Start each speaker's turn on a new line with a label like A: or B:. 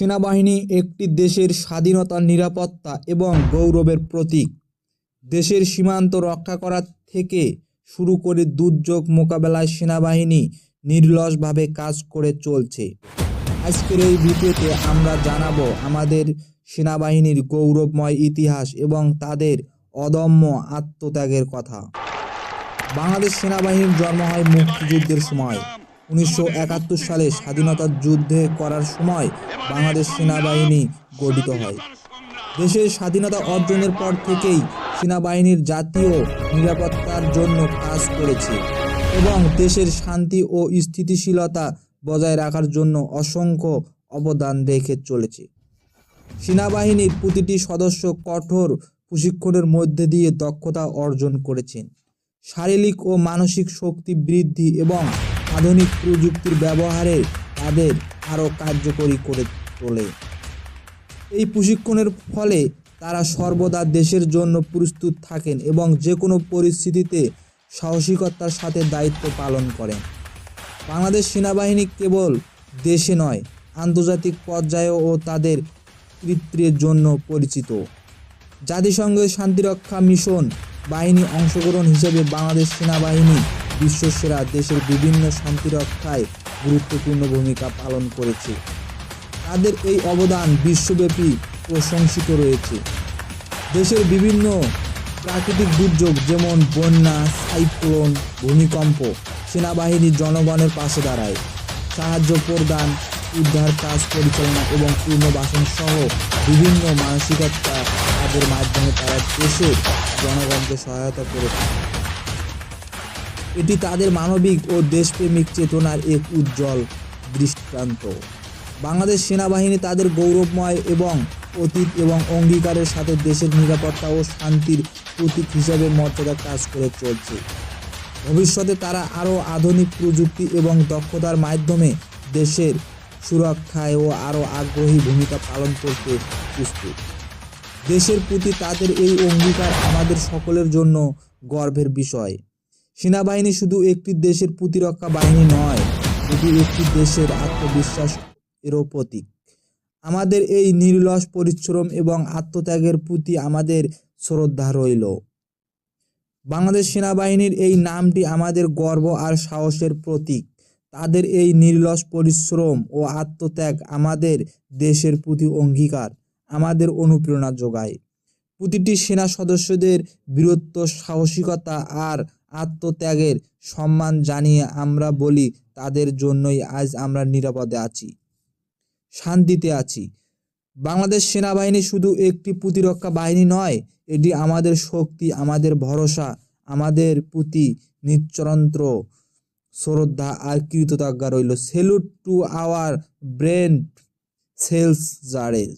A: সেনাবাহিনী একটি দেশের স্বাধীনতা নিরাপত্তা এবং গৌরবের প্রতীক। দেশের সীমান্ত রক্ষা করা থেকে শুরু করে দুর্যোগ মোকাবেলায় সেনাবাহিনী নির্লসভাবে কাজ করে চলছে। আজকের এই ভিডিওতে আমরা জানাব আমাদের সেনাবাহিনীর গৌরবময় ইতিহাস এবং তাদের অদম্য আত্মত্যাগের কথা। বাংলাদেশ সেনাবাহিনীর জন্ম হয় মুক্তিযুদ্ধের সময়। উনিশশো একাত্তর সালে স্বাধীনতার যুদ্ধে করার সময় বাংলাদেশ সেনাবাহিনী গঠিত হয়। দেশের স্বাধীনতা অর্জনের পর থেকেই সেনাবাহিনীর জাতীয় নিরাপত্তার জন্য কাজ করেছে এবং দেশের শান্তি ও স্থিতিশীলতা বজায় রাখার জন্য অসংখ্য অবদান রেখে চলেছে। সেনাবাহিনীর প্রতিটি সদস্য কঠোর প্রশিক্ষণের মধ্যে দিয়ে দক্ষতা অর্জন করেছেন। শারীরিক ও মানসিক শক্তি বৃদ্ধি এবং আধুনিক প্রযুক্তির ব্যবহারে তাদের আরও কার্যকরী করে তোলে। এই প্রশিক্ষণের ফলে তারা সর্বদা দেশের জন্য প্রস্তুত থাকেন এবং যে কোনো পরিস্থিতিতে সাহসিকতার সাথে দায়িত্ব পালন করেন। বাংলাদেশ সেনাবাহিনী কেবল দেশে নয়, আন্তর্জাতিক পর্যায়েও ও তাদের কৃত্রের জন্য পরিচিত। জাতিসংঘের শান্তিরক্ষা মিশন বাহিনী অংশগ্রহণ হিসেবে বাংলাদেশ সেনাবাহিনী বিশ্বসেরা দেশের বিভিন্ন শান্তিরক্ষায় গুরুত্বপূর্ণ ভূমিকা পালন করেছে। তাদের এই অবদান বিশ্বব্যাপী প্রশংসিত রয়েছে। দেশের বিভিন্ন প্রাকৃতিক দুর্যোগ যেমন বন্যা, সাইক্লোন, ভূমিকম্প সেনাবাহিনী জনগণের পাশে দাঁড়ায়। সাহায্য প্রদান, উদ্ধার কাজ পরিচালনা এবং পুনর্বাসন সহ বিভিন্ন মানসিকতা কাজের মাধ্যমে তারা দেশের জনগণকে সহায়তা করে থাকে। এটি তাদের মানবিক ও দেশপ্রেমিক চেতনার এক উজ্জ্বল দৃষ্টান্ত। বাংলাদেশ সেনাবাহিনী তাদের গৌরবময় এবং অতীত এবং অঙ্গীকারের সাথে দেশের নিরাপত্তা ও শান্তির প্রতীক হিসাবে মর্যাদা কাজ করে চলছে। ভবিষ্যতে তারা আরও আধুনিক প্রযুক্তি এবং দক্ষতার মাধ্যমে দেশের সুরক্ষায় ও আরও আগ্রহী ভূমিকা পালন করতে প্রস্তুত। দেশের প্রতি তাদের এই অঙ্গীকার আমাদের সকলের জন্য গর্বের বিষয়। সেনাবাহিনী শুধু একটি দেশের প্রতিরক্ষা বাহিনী নয়, এটি একটি দেশের আত্মবিশ্বাস এরও প্রতীক। আমাদের এই নির্লস পরিশ্রম এবং আত্মত্যাগের প্রতি আমাদের শ্রদ্ধা রইল। বাংলাদেশ সেনাবাহিনীর এই নামটি আমাদের গর্ব আর সাহসের প্রতীক। তাদের এই নির্লস পরিশ্রম ও আত্মত্যাগ আমাদের দেশের প্রতি অঙ্গীকার, আমাদের অনুপ্রেরণা যোগায়। প্রতিটি সেনা সদস্যদের বীরত্ব, সাহসিকতা আর আত্মত্যাগের সম্মান জানিয়ে আমরা বলি, তাদের জন্যই আজ আমরা নিরাপদে আছি, শান্তিতে আছি। বাংলাদেশ সেনাবাহিনী শুধু একটি প্রতিরক্ষা বাহিনী নয়, এটি আমাদের শক্তি, আমাদের ভরসা, আমাদের প্রতি নিচরন্ত্র শ্রদ্ধা আর কৃতজ্ঞতা রইল। Salute to our brain cells জারেজ